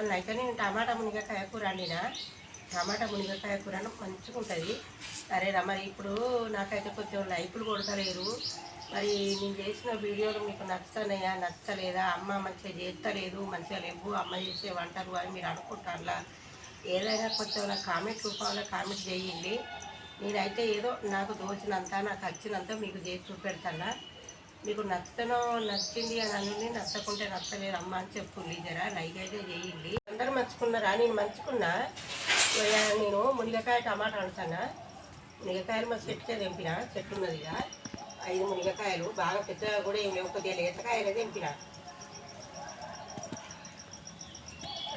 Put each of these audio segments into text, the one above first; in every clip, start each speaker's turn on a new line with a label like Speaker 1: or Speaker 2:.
Speaker 1: అన్న అయితే నేను టమాటా మునిగకాయ కూర వండిన. టమాటా మునిగకాయ కూర మంచిగా ఉంటుంది. సరేనా మరి ఇప్పుడు నాకైతే కొంచెం లైకులు కొడతలేరు. మరి నేను చేసిన వీడియోలు మీకు నచ్చనయా నచ్చలేదా? అమ్మ మంచిగా చేస్తలేదు మంచిగా లేవు అమ్మ చేసే వంటలు అని మీరు అనుకుంటారులా ఏదైనా కొంచెం నాకు కామెంట్ రూపంలో కామెంట్ చేయండి. నేనైతే ఏదో నాకు దోచినంత నాకు వచ్చినంత మీకు చేసి చూపెడతానా? మీకు నచ్చనో నచ్చింది అని అని నచ్చకుంటే నచ్చలేదు అమ్మ అని చెప్పుండి జరా లైక్ అయితే చేయండి అందరూ మంచుకున్నారా నేను మంచుకున్నా నేను మునిగకాయ టమాటా అంటానా మునిగకాయలు మా చెట్టుకే తెంపిన చెట్టు ఉన్నది ఇక. ఐదు మునిగకాయలు బాగా పెద్దగా కూడా ఏం లేవు కొద్దిగా లేతకాయలే తెంపిన.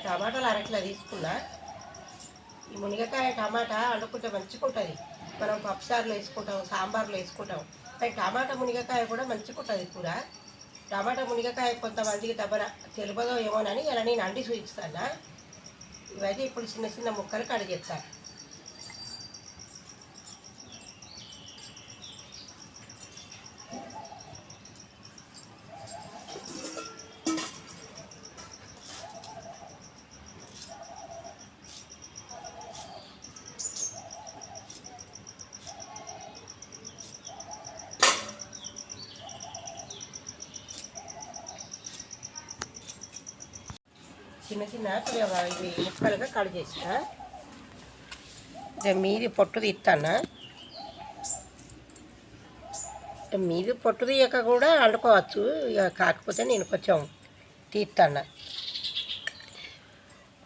Speaker 1: టమాటాలు అరట్లా తీసుకున్నా. ఈ మునిగకాయ టమాటా వండుకుంటే మంచిగా ఉంటుంది మనం పప్పుసార్లు వేసుకుంటాం సాంబార్లు వేసుకుంటాం. కానీ టమాటా మునిగకాయ కూడా మంచిగా ఉంటుంది కూర. టమాటా మునిగకాయ కొంతమందికి దెబ్బన తెలియదో ఏమోనని ఇలా నేను అండి చూపిస్తాను. ఇవైతే ఇప్పుడు చిన్న చిన్న ముక్కలు కడిగేస్తాను చిన్న చిన్న ఇవి ముక్కలుగా కట్ చేసిన మీది పొట్టు తీస్తాను మీది పొట్టు తీయక కూడా వండుకోవచ్చు. ఇక కాకపోతే నేను కొంచెం తీస్తాను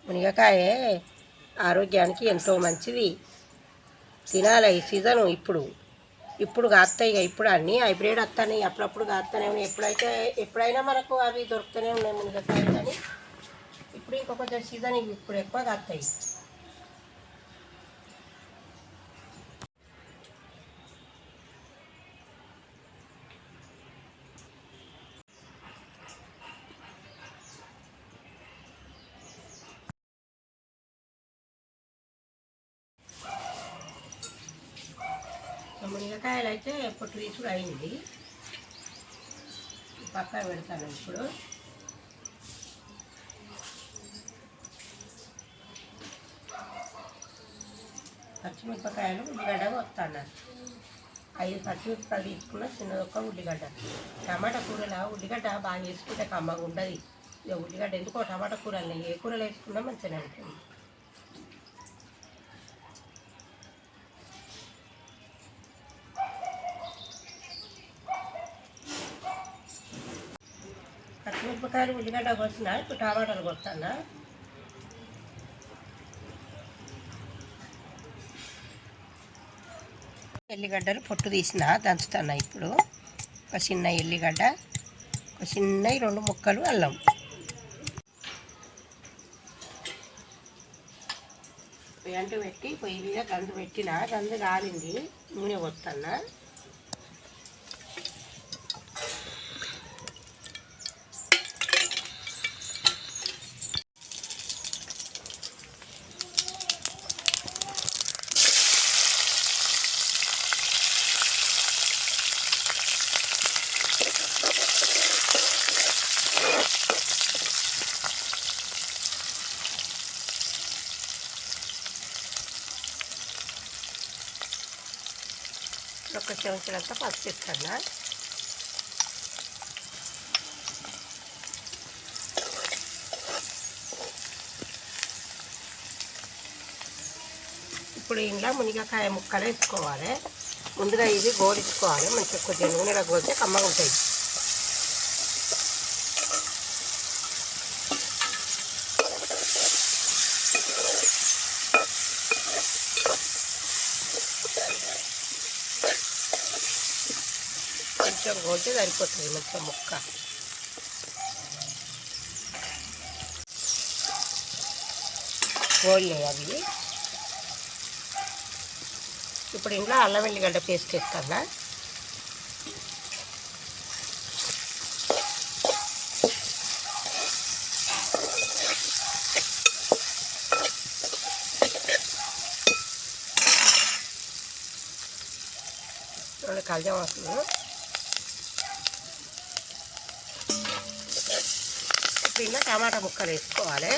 Speaker 1: మునగకాయ ఆరోగ్యానికి ఎంతో మంచిది. తినాలి ఈ సీజను ఇప్పుడు. ఇప్పుడు కాస్తాయి ఇక ఇప్పుడు అన్నీ హైబ్రిడ్ వస్తాయి అప్పుడప్పుడు కాస్తానే ఉన్నాయి. ఎప్పుడైతే ఎప్పుడైనా మనకు అవి దొరుకుతూనే ఉన్నాయి మునగకాయ కానీ. ఇప్పుడు ఇంకో కొంచెం సీజన్ ఇవి ఇప్పుడు ఎక్కువ కాస్తాయి మునగకాయలు అయితే పొట్టు తీసుడు అయింది పక్క పెడతాను ఇప్పుడు పచ్చిమిరపకాయలు ఉల్లిగడ్డ వస్తాను ఐదు పచ్చిమిరపకాయలు తీసుకున్న చిన్న ఒక్క ఉల్లిగడ్డ. టమాటా కూరలో ఉల్లిగడ్డ బాగా వేసుకుంటే కమ్మగా ఉండదు ఇక ఉల్లిగడ్డ ఎందుకో టమాటా కూరలు ఏ కూరలు వేసుకున్నా మంచిగా ఉంటుంది. పచ్చిమిరపకాయలు ఉల్లిగడ్డ కోసిన ఇప్పుడు టమాటాలు కొస్తాను ఎల్లిగడ్డలు పొట్టు తీసిన దంచుతాను ఇప్పుడు. ఒక చిన్న ఎల్లిగడ్డ ఒక చిన్న రెండు ముక్కలు అల్లం. వెంట పెట్టి పొయ్యి మీద గంజు పెట్టిన గంజు కాలింది నూనె పోతున్నా ఒక చెంచాలంతా పసుపు ఇప్పుడు ఇంట్లో మునిగకాయ ముక్కలు వేసుకోవాలి. ముందుగా ఇది గోడించుకోవాలి మంచిగా కొద్దిగా నూనెలో పోతే కమ్మగా ఉంటాయి వేస్తే సరిపోతుంది మంచిగా ముక్క. కోళ్ళు అవి. ఇప్పుడు ఇంట్లో అల్లం వెల్లిగడ్డ పేస్ట్ వేస్తాను రెండు కలజం వస్తుంది. ఇప్పుడు టమాటా ముక్కలు వేసుకోవాలి.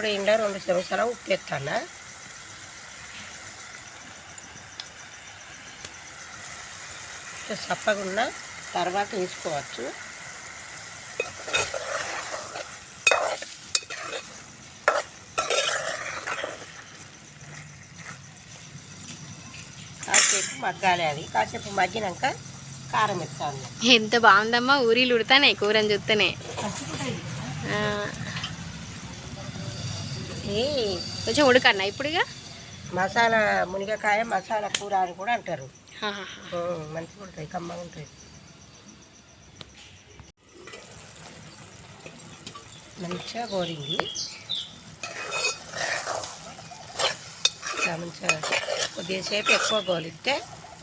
Speaker 1: ఇప్పుడు ఇంట్లో రెండు చెంచాల ఉప్పు ఉన్న తర్వాత వేసుకోవచ్చు. కాసేపు మగ్గాలి అది. కాసేపు మగ్గినాక కారం వేస్తాను.
Speaker 2: ఎంత బాగుందమ్మా ఊరిలు ఉడతానే కూరని చూస్తేనే.
Speaker 1: ఈ
Speaker 2: కొంచెం ఉడకన్నా ఇప్పుడుగా?
Speaker 1: మసాలా మునిగకాయ మసాలా కూర అని కూడా అంటారు. మంచిగా ఉంటుంది కమ్మగా ఉంటుంది మంచిగా గోరింది మంచిగా కొద్దిసేపు ఎక్కువ గోలిస్తే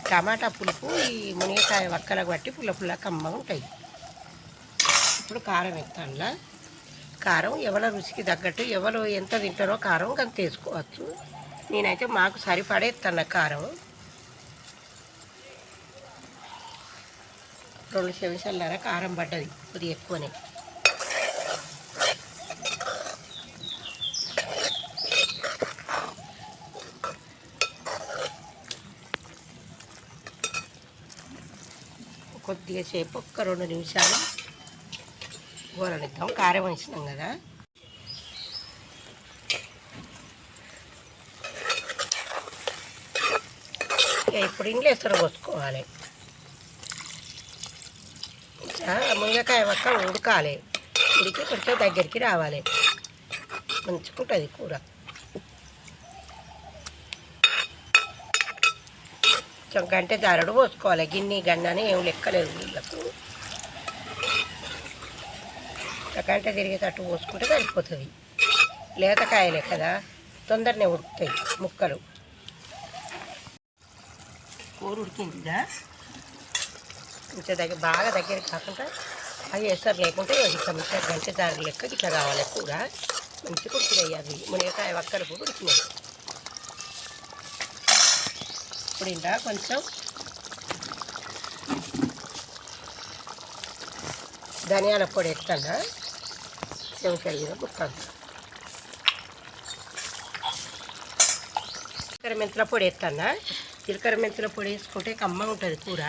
Speaker 1: టమాటా పులుపు ఈ మునిగకాయ వక్కలకు బట్టి పుల్ల పుల్ల కమ్మగా ఉంటాయి. ఇప్పుడు కారం ఎత్తానులా కారం ఎవరి రుచికి తగ్గట్టు ఎవరు ఎంత తింటారో కారం కానీ తీసుకోవచ్చు. నేనైతే మాకు సరిపడేస్తాను కారం. రెండు చెంచాలన్నర కారం పడ్డది కొద్దిగా ఎక్కువనే. కొద్దిగా సేపు ఒక్క రెండు నిమిషాలు. గోరనిద్దాం కారం వేసినాం కదా. ఇప్పుడు ఇంట్లో ఎసరు పోసుకోవాలి. ముంగకాయ మునగకాయ ఒక్క ఉడకాలి. ఉడికి కొంచెం దగ్గరికి రావాలి. మంచుకుంటుంది కూర. కొంచెం గంట జారడు పోసుకోవాలి. గిన్నె గన్నని ఏం లెక్కలేదు వీళ్ళకు. గంట తిరిగేటట్టు పోసుకుంటే సరిపోతుంది. లేతకాయలే కదా తొందరనే ఉడుకుతాయి ముక్కలు. కూర ఉడికిందా? కొంచెం దగ్గర బాగా దగ్గర కాకుండా అవి ఎసరు లేకుంటే ఇట్లా గంట దారి లెక్క ఇట్లా కావాలి కూర. మంచిగా ఉడికినాయి అవి. మునగకాయ వక్కలు కూడా ఉడికినాయి. ఇప్పుడు ఇంకా కొంచెం? ధనియాల పొడి ఎత్తాను? మీద బుక్కాను జీలకర్ర మెంతుల పొడి ఎత్తాను జీలకర్ర మెంతుల పొడి వేసుకుంటే కమ్మగా ఉంటుంది కూర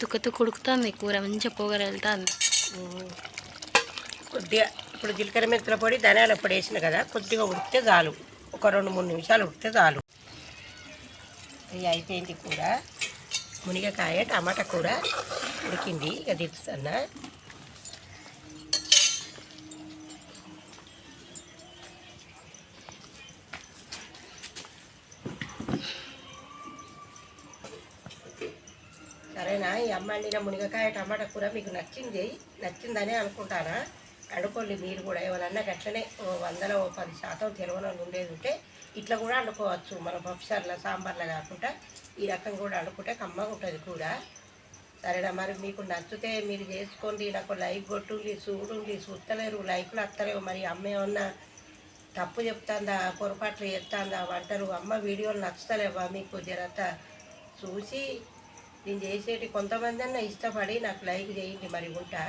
Speaker 2: తుక్క ఉడుకుతుంది కూర మంచిగా పొగరు వెళ్తుంది
Speaker 1: ఉమ్. కొద్దిగా ఇప్పుడు జీలకర్ర మెంతుల పొడి ధనియాల పొడి వేసిన కదా కొద్దిగా ఉడికితే చాలు. ఒక రెండు మూడు నిమిషాలు ఉడికితే చాలు. ఇది అయిపోయింది కూర. మునిగకాయ టమాటా కూర ఉడికింది. ఇక దించుతున్నా సరేనా? ఈ అమ్మ వండిన మునిగకాయ టమాటా కూర మీకు నచ్చింది? నచ్చిందని అనుకుంటానా? అనుకోండి మీరు కూడా ఎవరన్నా గట్లనే ఓ వందలో పది శాతం తెలవనని ఉండేది ఉంటే ఇట్లా కూడా వండుకోవచ్చు. మన పప్పుసార్ల సాంబార్ల కాకుండా ఈ రకం కూడా వండుకుంటే కమ్మగా ఉంటుంది కూడా. సరేనా? మరి మీకు నచ్చితే మీరు చేసుకోండి. నాకు లైక్ కొట్టుండి చూడుండి. చూస్తలేరు లైక్లు వస్తలేవు మరి అమ్మ ఏమన్నా తప్పు చెప్తాందా పొరపాట్లు చేస్తాందా వంటలు? అమ్మ వీడియోలు నచ్చుతలేవా మీకు? జరత చూసి నేను చేసేటి కొంతమంది అన్న ఇష్టపడి నాకు లైక్ చేయండి. మరి ఉంటా.